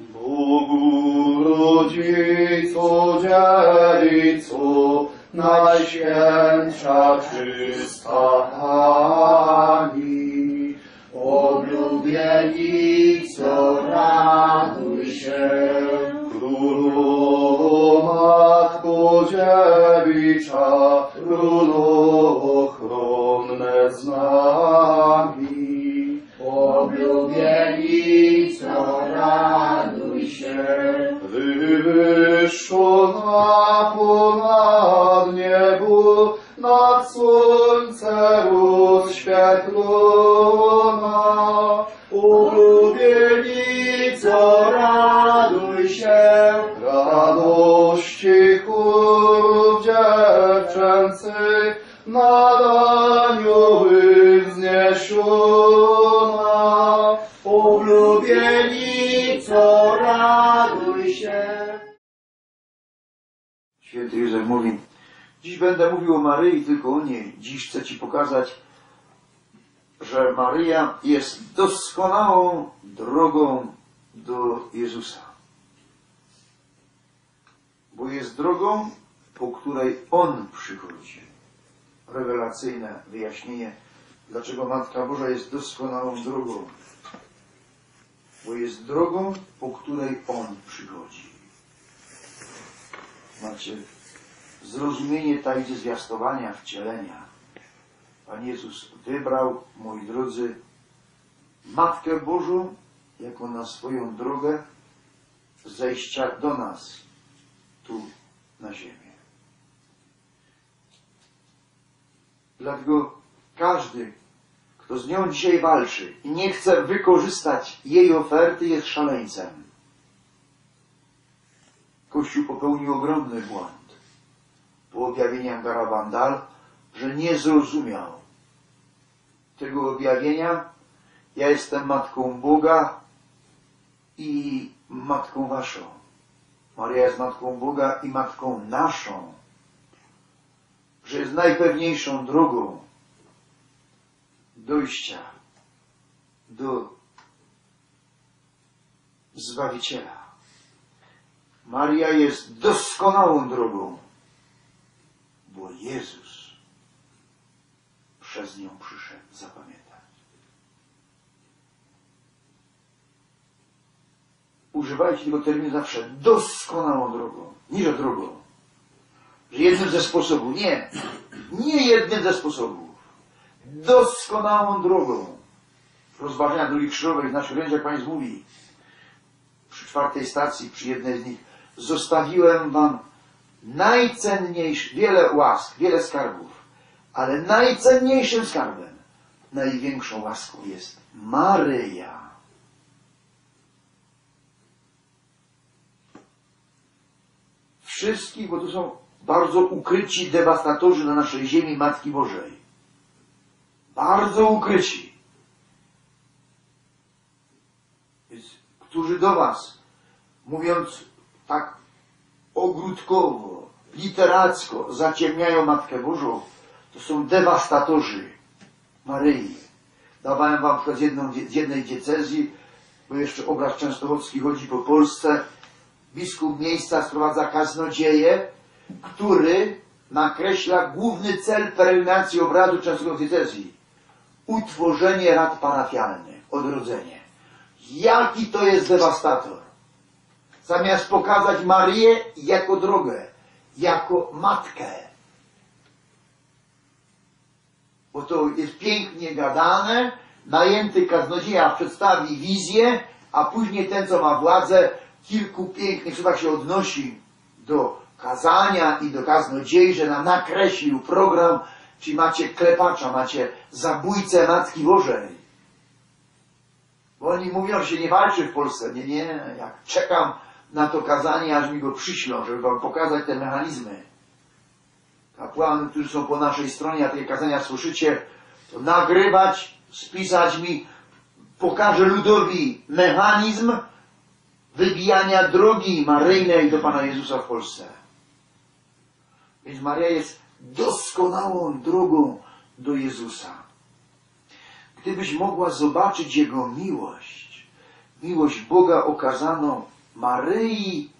Bogu rodzicu, dziewicu, najświętsza czysta Pani. Oblubienico, raduj się, Królowo Matko Dziewicza, Królowo ochronne z nami. Oblubienico, Wywyższona ponad niebu, nad słońce rozświetlona. Ulubienico, raduj się, radości chórów dziewczęcych, anioły wzniesiona. Dziś będę mówił o Maryi, tylko o niej. Dziś chcę Ci pokazać, że Maryja jest doskonałą drogą do Jezusa. Bo jest drogą, po której On przychodzi. Rewelacyjne wyjaśnienie, dlaczego Matka Boża jest doskonałą drogą. Bo jest drogą, po której On przychodzi. Macie zrozumienie tajdy zwiastowania, wcielenia. Pan Jezus wybrał, moi drodzy, Matkę Bożą jako na swoją drogę zejścia do nas, tu na ziemię. Dlatego każdy, kto z nią dzisiaj walczy i nie chce wykorzystać jej oferty, jest szaleńcem. Kościół popełnił ogromny błąd po objawieniach Garabandal, że nie zrozumiał tego objawienia. Ja jestem Matką Boga i Matką Waszą. Maria jest Matką Boga i Matką naszą. Że jest najpewniejszą drogą dojścia do Zbawiciela. Maria jest doskonałą drogą, bo Jezus przez nią przyszedł zapamiętać. Używajcie tego terminu zawsze doskonałą drogą, nie że drogą. Że jednym ze sposobów, nie, nie jednym ze sposobów. Doskonałą drogą. Rozważania drogi krzyżowej w naszych rękach Pan mówi przy czwartej stacji, przy jednej z nich zostawiłem wam najcenniejszy, wiele łask, wiele skarbów, ale najcenniejszym skarbem, największą łaską jest Maryja. Wszystkich, bo to są bardzo ukryci dewastatorzy na naszej ziemi Matki Bożej. Bardzo ukryci. Więc, którzy do Was, mówiąc tak ogródkowo, literacko zaciemniają Matkę Bożą, to są dewastatorzy Maryi. Dawałem wam przykład z, jedną, z jednej diecezji, bo jeszcze obraz częstochowski chodzi po Polsce. Biskup miejsca sprowadza kaznodzieję, który nakreśla główny cel peregrinacji obrazu częstochowskiej diecezji. Utworzenie rad parafialnych, odrodzenie. Jaki to jest dewastator? Zamiast pokazać Marię jako drogę, jako matkę. Bo to jest pięknie gadane, najęty kaznodzieja przedstawi wizję, a później ten, co ma władzę, kilku pięknych słowach się odnosi do kazania i do kaznodziei, że nam nakreślił program, czyli macie klepacza, macie zabójcę Matki Bożej. Bo oni mówią, że się nie walczy w Polsce. Nie, nie, jak czekam na to kazanie, aż mi go przyślą, żeby wam pokazać te mechanizmy. Kapłany, którzy są po naszej stronie, a te kazania słyszycie, to nagrywać, spisać mi, pokażę ludowi mechanizm wybijania drogi maryjnej do Pana Jezusa w Polsce. Więc Maria jest doskonałą drogą do Jezusa. Gdybyś mogła zobaczyć Jego miłość, miłość Boga okazano Maryi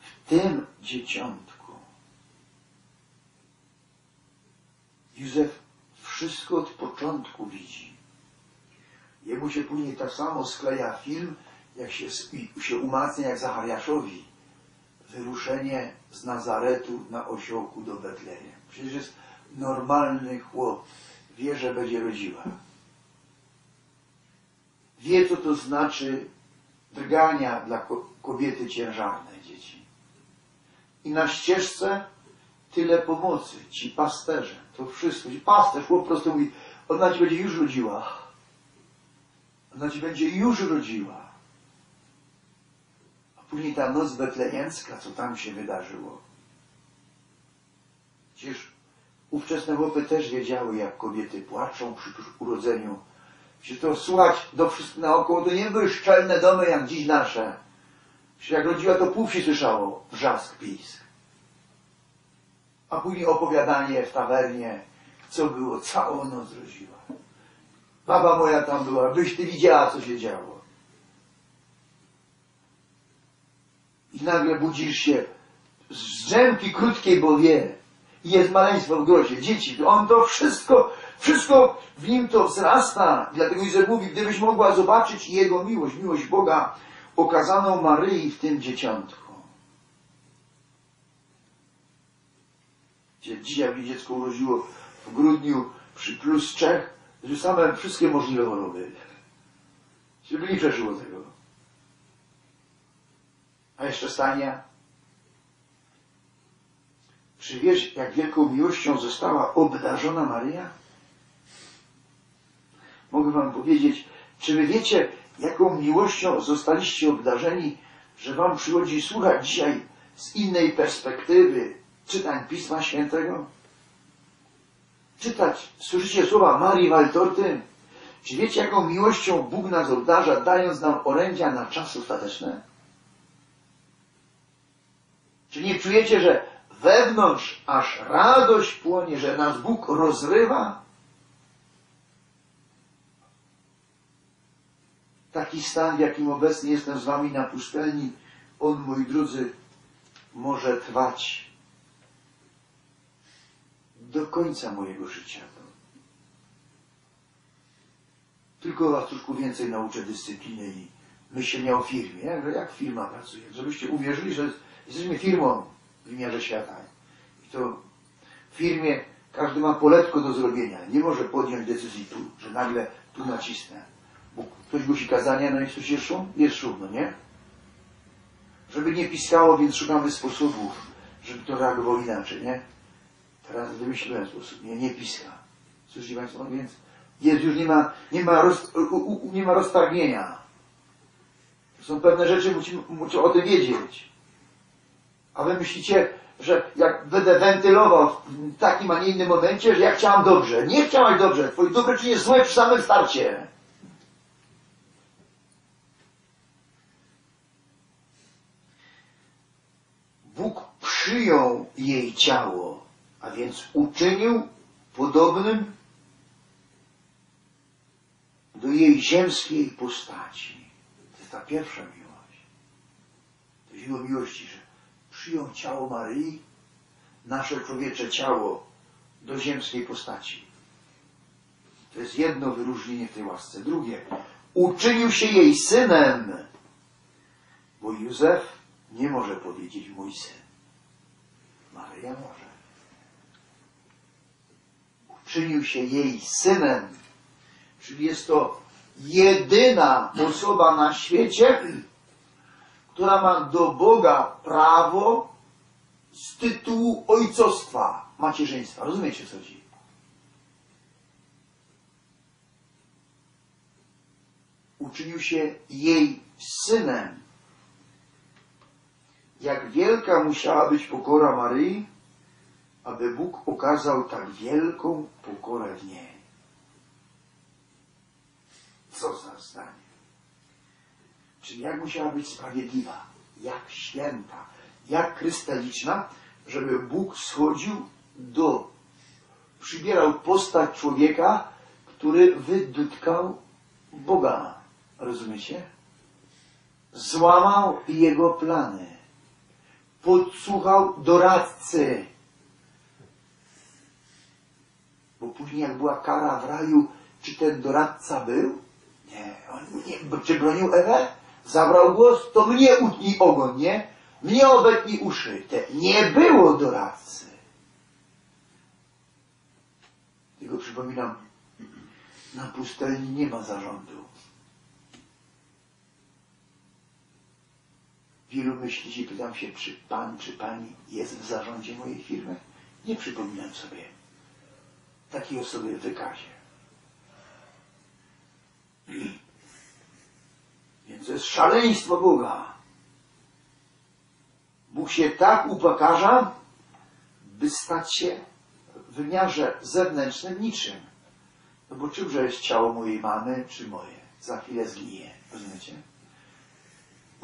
w tym dzieciątku. Józef wszystko od początku widzi. Jemu się później tak samo skleja film, jak się, się umacnia jak Zachariaszowi. Wyruszenie z Nazaretu na osiołku do Betlejem. Przecież jest normalny chłop. Wie, że będzie rodziła. Wie, co to znaczy drgania dla kobiety ciężarnej dzieci. I na ścieżce tyle pomocy. Ci pasterze, to wszystko. Ci pasterz po prostu mówi, ona ci będzie już rodziła. Ona ci będzie już rodziła. A później ta noc betlejemska, co tam się wydarzyło. Przecież ówczesne chłopy też wiedziały, jak kobiety płaczą przy urodzeniu. Przecież to słuchać do wszystkich naokoło, to nie były szczelne domy jak dziś nasze. Przecież jak rodziła, to pół wsi słyszało wrzask, pisk. A później opowiadanie w tawernie, co było, całą noc rodziła. Baba moja tam była, byś ty widziała, co się działo. I nagle budzisz się z drzemki krótkiej, bo wie. Jest maleństwo w grozie, dzieci. On to wszystko, wszystko w nim to wzrasta. Dlatego Józef mówi, gdybyś mogła zobaczyć Jego miłość, miłość Boga okazaną Maryi w tym dzieciątku. Dzisiaj mi dziecko urodziło w grudniu przy plus trzech, że same wszystkie możliwe choroby. Żeby nie przeżyło tego. A jeszcze stania. Czy wiesz, jak wielką miłością została obdarzona Maryja? Mogę wam powiedzieć, czy wy wiecie, jaką miłością zostaliście obdarzeni, że wam przychodzi słuchać dzisiaj z innej perspektywy czytań Pisma Świętego? Czytać, słyszycie słowa Marii Waltorty? Czy wiecie, jaką miłością Bóg nas obdarza, dając nam orędzia na czas ostateczny? Czy nie czujecie, że wewnątrz aż radość płonie, że nas Bóg rozrywa? Taki stan, w jakim obecnie jestem z wami na pustelni, on, moi drodzy, może trwać do końca mojego życia. Tylko was troszkę więcej nauczę dyscypliny i myślenia o firmie. Jak, jak firma pracuje? Żebyście uwierzyli, że jesteśmy firmą w wymiarze świata. I to w firmie każdy ma poletko do zrobienia. Nie może podjąć decyzji tu, że nagle tu nacisnę. Bo ktoś głosi kazania, no i słyszycie szum? Jest szum, no nie? Żeby nie piskało, więc szukamy sposobów, żeby to reagowało inaczej, nie? Teraz wymyśliłem sposób, nie, nie piska. Słyszycie Państwo? No więc jest już nie ma, nie ma, roz, u, u, nie ma roztargnienia. Są pewne rzeczy, musimy, muszę o tym wiedzieć. A wy myślicie, że jak będę wentylował w takim, a nie innym momencie, że ja chciałam dobrze. Nie chciałaś dobrze. Twoje dobre czynie złe przy samym starcie. Bóg przyjął jej ciało, a więc uczynił podobnym do jej ziemskiej postaci. To jest ta pierwsza miłość. To źródło miłości, że przyjął ciało Maryi, nasze człowiecze ciało do ziemskiej postaci. To jest jedno wyróżnienie w tej łasce. Drugie, uczynił się jej synem, bo Józef nie może powiedzieć mój syn. Maryja może. Uczynił się jej synem, czyli jest to jedyna osoba na świecie, która ma do Boga prawo z tytułu ojcostwa, macierzyństwa. Rozumiecie, co chodzi? Uczynił się jej synem. Jak wielka musiała być pokora Maryi, aby Bóg okazał tak wielką pokorę w niej. Co za zdanie. Czyli jak musiała być sprawiedliwa, jak święta, jak krystaliczna, żeby Bóg schodził do, przybierał postać człowieka, który wydutkał Boga. Rozumiecie? złamał jego plany. Podsłuchał doradcy. Bo później jak była kara w raju, czy ten doradca był? Nie, on nie, czy bronił Ewę? Zabrał głos, to mnie utnij ogon, nie? Mnie obetnij uszy. Te, nie było doradcy. Tylko przypominam, na pustelni nie ma zarządu. Wielu myśli, pytam się, czy pan, czy pani jest w zarządzie mojej firmy? Nie przypominam sobie takiej osoby w wykazie. Więc to jest szaleństwo Boga. Bóg się tak upokarza, by stać się w wymiarze zewnętrznym niczym. No bo czymże jest ciało mojej mamy, czy moje? Za chwilę zginie. Rozumiecie?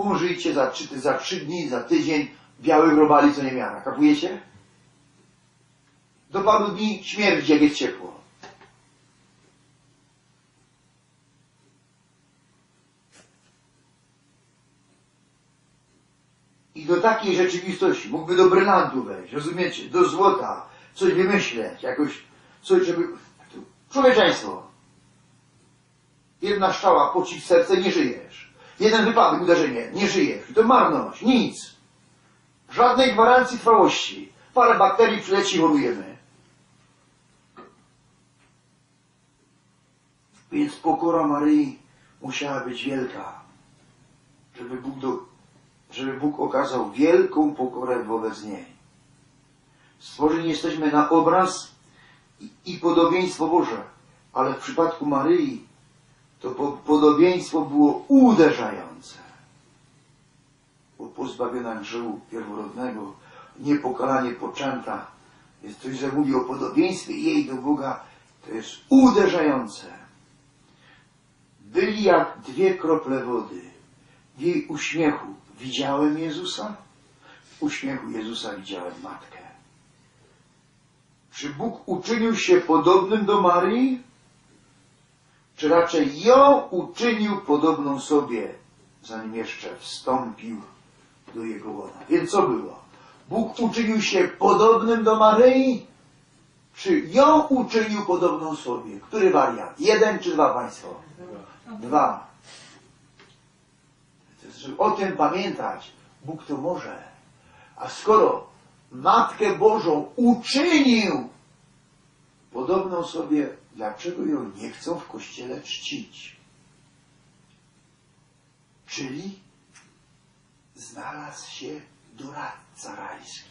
Umrzyjcie za trzy, za trzy dni, za tydzień, białych robali co nie miara. Kapujecie? Do paru dni śmierci, jak jest ciepło. I do takiej rzeczywistości mógłby do brylantu wejść, rozumiecie? Do złota, coś wymyśleć, jakoś, coś, żeby... Człowieczeństwo. Jedna szczała poci w serce, nie żyjesz. Jeden wypadek, uderzenie, nie żyjesz. I to marność, nic. Żadnej gwarancji trwałości. Parę bakterii przyleci i chorujemy. Więc pokora Maryi musiała być wielka, żeby Bóg, do, żeby Bóg okazał wielką pokorę wobec niej. Stworzeni jesteśmy na obraz i, i podobieństwo Boże, ale w przypadku Maryi to po, podobieństwo było uderzające. Bo pozbawiona grzechu pierworodnego, niepokalanie poczęta, jest coś, że mówi o podobieństwie jej do Boga, to jest uderzające. Byli jak dwie krople wody. W jej uśmiechu widziałem Jezusa, w uśmiechu Jezusa widziałem Matkę. Czy Bóg uczynił się podobnym do Marii? Czy raczej ją uczynił podobną sobie, zanim jeszcze wstąpił do jego łona? Więc co było? Bóg uczynił się podobnym do Maryi? Czy ją uczynił podobną sobie? Który wariant? Jeden czy dwa państwo? Dwa. Żeby o tym pamiętać, Bóg to może. A skoro Matkę Bożą uczynił podobną sobie, dlaczego ją nie chcą w kościele czcić? Czyli znalazł się doradca rajski.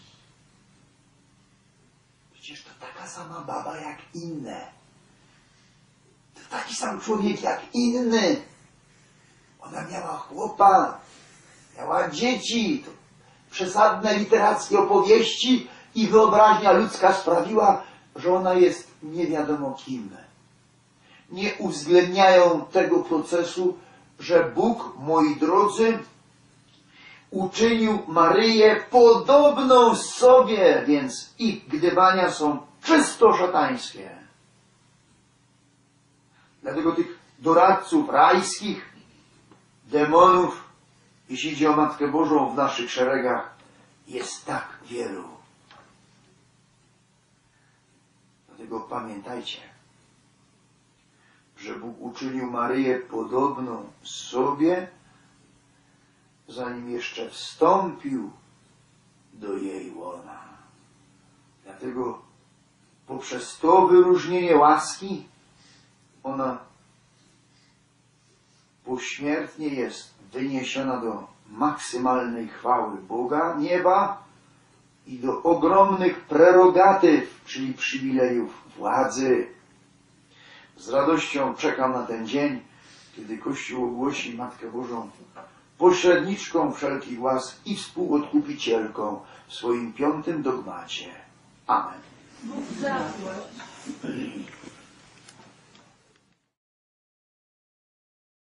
Przecież to taka sama baba jak inne. To taki sam człowiek jak inny. Ona miała chłopa, miała dzieci, to przesadne literackie opowieści i wyobraźnia ludzka sprawiła, że ona jest nie wiadomo kim. Nie uwzględniają tego procesu, że Bóg, moi drodzy, uczynił Maryję podobną sobie, więc ich gdybania są czysto szatańskie. Dlatego tych doradców rajskich, demonów, jeśli idzie o Matkę Bożą w naszych szeregach, jest tak wielu. Dlatego pamiętajcie, że Bóg uczynił Maryję podobną sobie, zanim jeszcze wstąpił do jej łona. Dlatego poprzez to wyróżnienie łaski ona pośmiertnie jest wyniesiona do maksymalnej chwały Boga, nieba i do ogromnych prerogatyw, czyli przywilejów władzy. Z radością czekam na ten dzień, kiedy Kościół ogłosi Matkę Bożą pośredniczką wszelkich łask i współodkupicielką w swoim piątym dogmacie. Amen. Bóg.